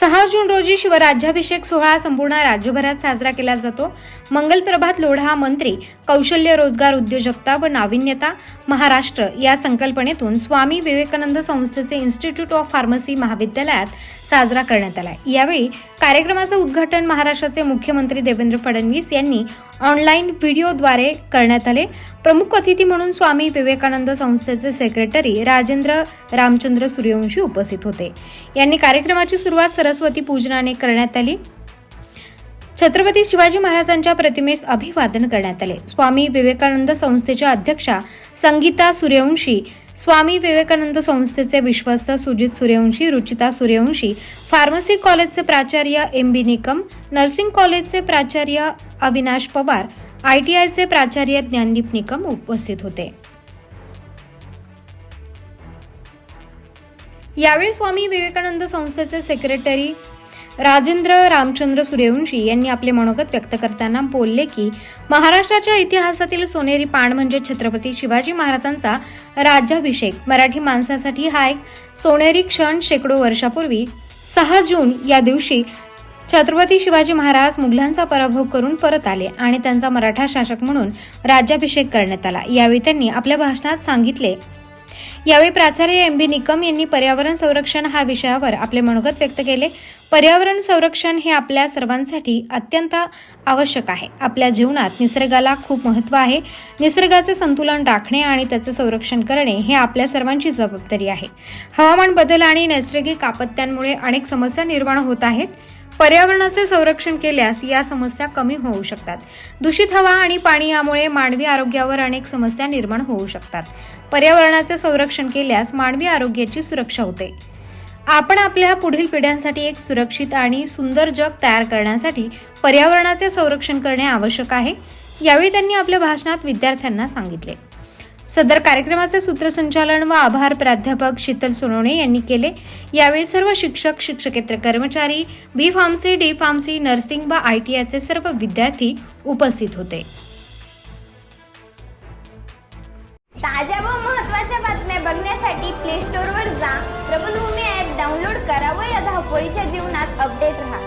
सहा जून रोजी शिवराज्याभिषेक सोहळा संपूर्ण राज्यभरात साजरा केला जातो. मंगलप्रभात लोढा मंत्री कौशल्य रोजगार उद्योजकता व नाविन्यता महाराष्ट्र या संकल्पनेतून स्वामी विवेकानंद संस्थेचे इन्स्टिट्यूट ऑफ फार्मसी महाविद्यालयात साजरा करण्यात आला. यावेळी कार्यक्रमाचं उद्घाटन महाराष्ट्राचे मुख्यमंत्री देवेंद्र फडणवीस यांनी ऑनलाईन व्हिडिओद्वारे करण्यात आले. प्रमुख अतिथी म्हणून स्वामी विवेकानंद संस्थेचे सेक्रेटरी राजेंद्र रामचंद्र सूर्यवंशी उपस्थित होते. यांनी कार्यक्रमाची सुरुवात सरस्वती पूजनाने करण्यात आली. छत्रपती शिवाजी महाराजांच्या प्रतिमेस अभिवादन करण्यात आले. स्वामी विवेकानंद संस्थेच्या अध्यक्षा संगीता सूर्यवंशी स्वामी विवेकानंद संस्थेचे विश्वस्त सुजित सूर्यवंशी रुचिता सूर्यवंशी फार्मसी कॉलेजचे प्राचार्य एम बी निकम नर्सिंग कॉलेजचे प्राचार्य अविनाश पवार आय टी आयचे प्राचार्य ज्ञानदीप निकम उपस्थित होते. यावेळी स्वामी विवेकानंद संस्थेचे सेक्रेटरी राजेंद्र रामचंद्र सूर्यवंशी यांनी आपले मनोगत व्यक्त करताना बोलले की महाराष्ट्राच्या इतिहासातील सोनेरी पाण म्हणजे छत्रपती शिवाजी महाराजांचा राज्याभिषेक. मराठी माणसासाठी हा एक सोनेरी क्षण शेकडो वर्षापूर्वी सहा जून या दिवशी छत्रपती शिवाजी महाराज मुघलांचा पराभव करून परत आले आणि त्यांचा मराठा शासक म्हणून राज्याभिषेक करण्यात आला. यावेळी त्यांनी आपल्या भाषणात सांगितले यावेळी प्राचार्य एम बी निकम यांनी पर्यावरण संरक्षण हा विषयावर आपले मनोगत व्यक्त केले. पर्यावरण संरक्षण हे आपल्या सर्वांसाठी अत्यंत आवश्यक आहे. आपल्या जीवनात निसर्गाला खूप महत्त्व आहे. निसर्गाचे संतुलन राखणे आणि त्याचे संरक्षण करणे हे आपल्या सर्वांची जबाबदारी आहे. हवामान बदल आणि नैसर्गिक आपत्त्यांमुळे अनेक समस्या निर्माण होत आहेत. पर्यावरणाचे संरक्षण केल्यास या समस्या कमी होऊ शकतात. दूषित हवा आणि पाणी यामुळे मानवी आरोग्यावर अनेक समस्या निर्माण होऊ शकतात. पर्यावरणाचे संरक्षण केल्यास मानवी आरोग्याची सुरक्षा होते. आपण आपल्या पुढील पिढ्यांसाठी एक सुरक्षित आणि सुंदर जग तयार करण्यासाठी पर्यावरणाचे संरक्षण करणे आवश्यक आहे. यावेळी त्यांनी आपल्या भाषणात विद्यार्थ्यांना सांगितले. सदर कार्यक्रमाचे सूत्रसंचालन व आभार प्राध्यापक शीतल सोनवणे यांनी केले. यावेळी सर्व शिक्षक शिक्षकेतर कर्मचारी B pharmacy D pharmacy nursing व आय टी आयचे सर्व विद्यार्थी उपस्थित होते. ताज्या व महत्त्वाच्या बातम्या बघण्यासाठी प्ले स्टोअरवर जा. प्रबलभूमी ॲप डाउनलोड करा व या धावपळीच्या जीवनात अपडेट राहा.